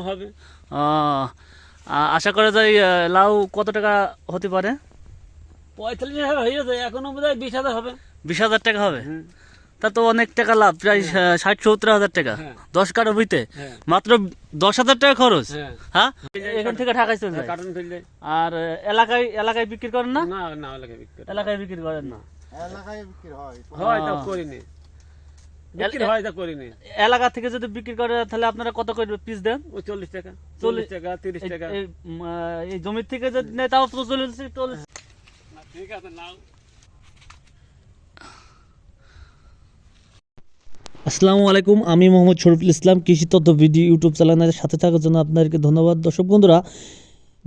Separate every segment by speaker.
Speaker 1: হবে।
Speaker 2: আশা করা যায় লাউ কত টাকা হতে পারে?
Speaker 1: পঁয়তাল্লিশ হাজার হয়ে গেছে এখনও বোধ হয় বিশ হাজার হবে।
Speaker 2: বিশ হাজার টাকা হবে? তা তো অনেক টাকা লাভ প্রায় ষাট সত্তর হাজার টাকা।
Speaker 1: হ্যাঁ।
Speaker 2: দশ বইতে
Speaker 1: হ্যাঁ।
Speaker 2: মাত্র দশ হাজার টাকা খরচ।
Speaker 1: হ্যাঁ।
Speaker 2: হ্যাঁ? এখান থেকে ঢাকায় চলে যায়। আর এলাকায় এলাকায় বিক্রি করেন না?
Speaker 1: না না বিক্রি
Speaker 2: এলাকায় বিক্রি করেন না?
Speaker 3: এলাকায় বিক্রি হয়।
Speaker 1: হয় তা করিনি। বিক্রি হয় তা করিনি।
Speaker 2: এলাকা থেকে যদি বিক্রি করে তাহলে আপনারা কত করে পিস দেন?
Speaker 1: ওই চল্লিশ টাকা
Speaker 2: চল্লিশ-
Speaker 1: টাকা তিরিশ টাকা।
Speaker 2: এই জমির থেকে যদি নেয় তাও তো চল্লিশ চল্লিশ।
Speaker 1: ঠিক আছে নাও।
Speaker 2: আসসালামু আলাইকুম আমি মোহাম্মদ শরীফুল ইসলাম কৃষি তথ্য ভিডিও ইউটিউব চ্যানেলের সাথে থাকার জন্য আপনাদেরকে ধন্যবাদ। দর্শক বন্ধুরা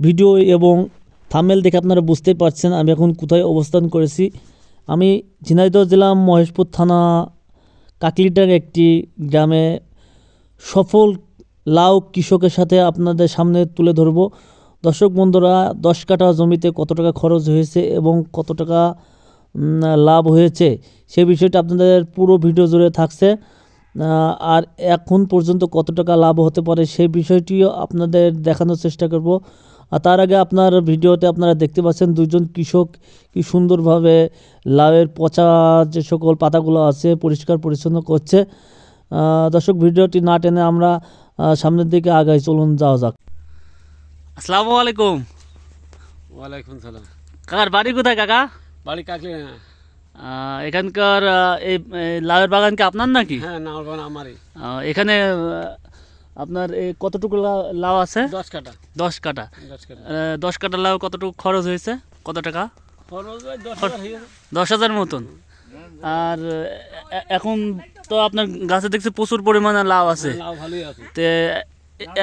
Speaker 2: ভিডিও এবং থামেল দেখে আপনারা বুঝতেই পারছেন আমি এখন কোথায় অবস্থান করেছি। আমি ঝিনাইদহ জেলা মহেশপুর থানা কাকলিটার একটি গ্রামে সফল লাউ কৃষকের সাথে আপনাদের সামনে তুলে ধরব। দর্শক বন্ধুরা, দশ কাঠা জমিতে কত টাকা খরচ হয়েছে এবং কত টাকা লাভ হয়েছে সে বিষয়টা আপনাদের পুরো ভিডিও জুড়ে থাকছে। আর এখন পর্যন্ত কত টাকা লাভ হতে পারে সেই বিষয়টিও আপনাদের দেখানোর চেষ্টা করব। আর তার আগে আপনার ভিডিওতে আপনারা দেখতে পাচ্ছেন দুজন কৃষক কি সুন্দরভাবে লাউয়ের পচা যে সকল পাতাগুলো আছে পরিষ্কার পরিচ্ছন্ন করছে। দর্শক ভিডিওটি না টেনে আমরা সামনের দিকে আগাই চলুন যাওয়া যাক। আসসালামু আলাইকুম।
Speaker 1: ওয়ালাইকুম সালাম।
Speaker 2: কাকার বাড়ি কোথায় কাকা?
Speaker 1: বাড়ি কাকলি হ্যাঁ।
Speaker 2: এখানকার এই লাউয়ের বাগান কি আপনার নাকি?
Speaker 1: হ্যাঁ না আমারই।
Speaker 2: এখানে আপনার কতটুকু লাউ আছে?
Speaker 1: দশ কাটা
Speaker 2: দশ কাটা
Speaker 1: দশ কাটা
Speaker 2: লাউ কতটুকু খরচ হয়েছে? কত টাকা?
Speaker 1: দশ হাজার
Speaker 2: মতন। আর এখন তো আপনার গাছে দেখছি প্রচুর পরিমাণে লাউ আছে। তে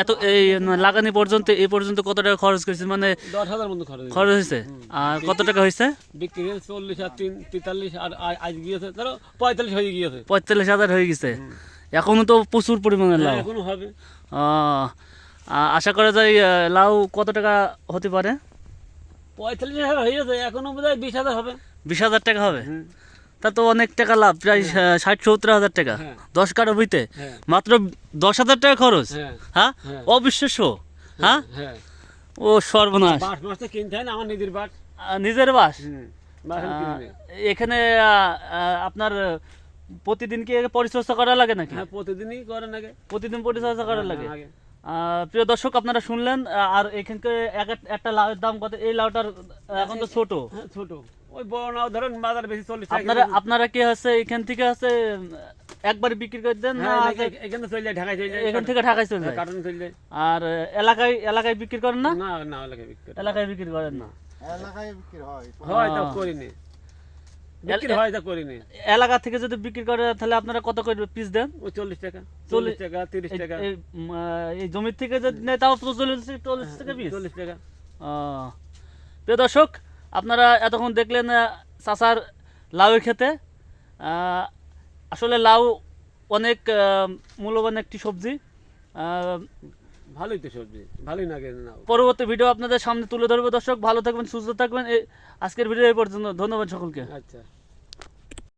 Speaker 2: এত এই লাগানি পর্যন্ত এই পর্যন্ত কত টাকা খরচ করেছে? মানে
Speaker 1: দশ হাজার মতো খরচ হয়েছে।
Speaker 2: খরচ হয়েছে? আর কত টাকা হয়েছে?
Speaker 1: বিক্রি হয়েছে চল্লিশ আর তিন তেতাল্লিশ আর আজ গিয়েছে ধরো পঁয়তাল্লিশ হয়ে গিয়েছে।
Speaker 2: পঁয়তাল্লিশ হাজার হয়ে গেছে। এখনও তো প্রচুর পরিমাণে লাউ।
Speaker 1: হ্যাঁ, এখনও হবে।
Speaker 2: আশা করা যায় লাউ কত টাকা হতে পারে?
Speaker 1: পঁয়তাল্লিশ হাজার হয়ে গেছে এখনও বোধ হয় বিশ হাজার হবে।
Speaker 2: বিশ হাজার টাকা হবে? তা তো অনেক টাকা লাভ প্রায় আহ, ষাট সত্তর হাজার টাকা।
Speaker 1: হ্যাঁ।
Speaker 2: দশ কাটা বইতে
Speaker 1: হ্যাঁ।
Speaker 2: মাত্র দশ হাজার টাকা খরচ।
Speaker 1: হ্যাঁ।
Speaker 2: হ্যাঁ?
Speaker 1: হ্যাঁ।
Speaker 2: অবিশ্বাস্য। হ্যাঁ।
Speaker 1: হ্যাঁ?
Speaker 2: ও সর্বনাশ।
Speaker 1: বাস কিনতে হয় না আমার নিজের
Speaker 2: আহ, নিজের বাস
Speaker 1: বাস।
Speaker 2: এখানে আপনার প্রতিদিন কি পরিচর্যা করা লাগে নাকি?
Speaker 1: হ্যাঁ প্রতিদিনই করে নাকি
Speaker 2: প্রতিদিন পরিচর্যা করা লাগে? প্রিয় দর্শক আপনারা শুনলেন আর এখানকার এক এক- একটা লাউয়ের দাম কত? এই লাউটার এখন তো ছোট।
Speaker 1: হ্যাঁ ছোট। ওই বড় নাও ধরেন বাজার বেশি চল্লিশ টাকা
Speaker 2: আপনারা আপনারা কি হচ্ছে এখান থেকে হচ্ছে একবারে বিক্রি করে দেন না
Speaker 1: হ্যাঁ
Speaker 2: আছে
Speaker 1: এখানে চলে যায় ঢাকায় চলে যায়।
Speaker 2: এখান থেকে ঢাকায় চলে যায়?
Speaker 1: কার্টুন চলে যায়।
Speaker 2: আর এলাকায় এলাকায় বিক্রি করেন না?
Speaker 1: না না ওলাকে বিক্রি
Speaker 2: এলাকায় বিক্রি করেন না?
Speaker 3: এলাকায় বিক্রি হয়।
Speaker 1: হয় তা। করিনি। বিক্রি হয় তা করিনি।
Speaker 2: এলাকা থেকে যদি বিক্রি করে তাহলে আপনারা কত করে পিস দেন?
Speaker 1: ওই চল্লিশ টাকা
Speaker 2: চল্লিশ-
Speaker 1: টাকা তিরিশ টাকা।
Speaker 2: এই, জমির থেকে যদি নেয় তাও চল্লিশ চল্লিশ টাকা পিস
Speaker 1: চল্লিশ টাকা।
Speaker 2: প্রিয় দর্শক আপনারা এতক্ষণ দেখলেন চাচার লাউয়ের খেতে আহ, আসলে লাউ অনেক মূল্যবান একটি সবজি। আহ,
Speaker 1: ভালোই তো সবজি ভালোই না না।
Speaker 2: পরবর্তী ভিডিও আপনাদের সামনে তুলে ধরবো। দর্শক ভালো থাকবেন সুস্থ থাকবেন। আজকের ভিডিও এই পর্যন্ত। ধন্যবাদ সকলকে।
Speaker 1: আচ্ছা।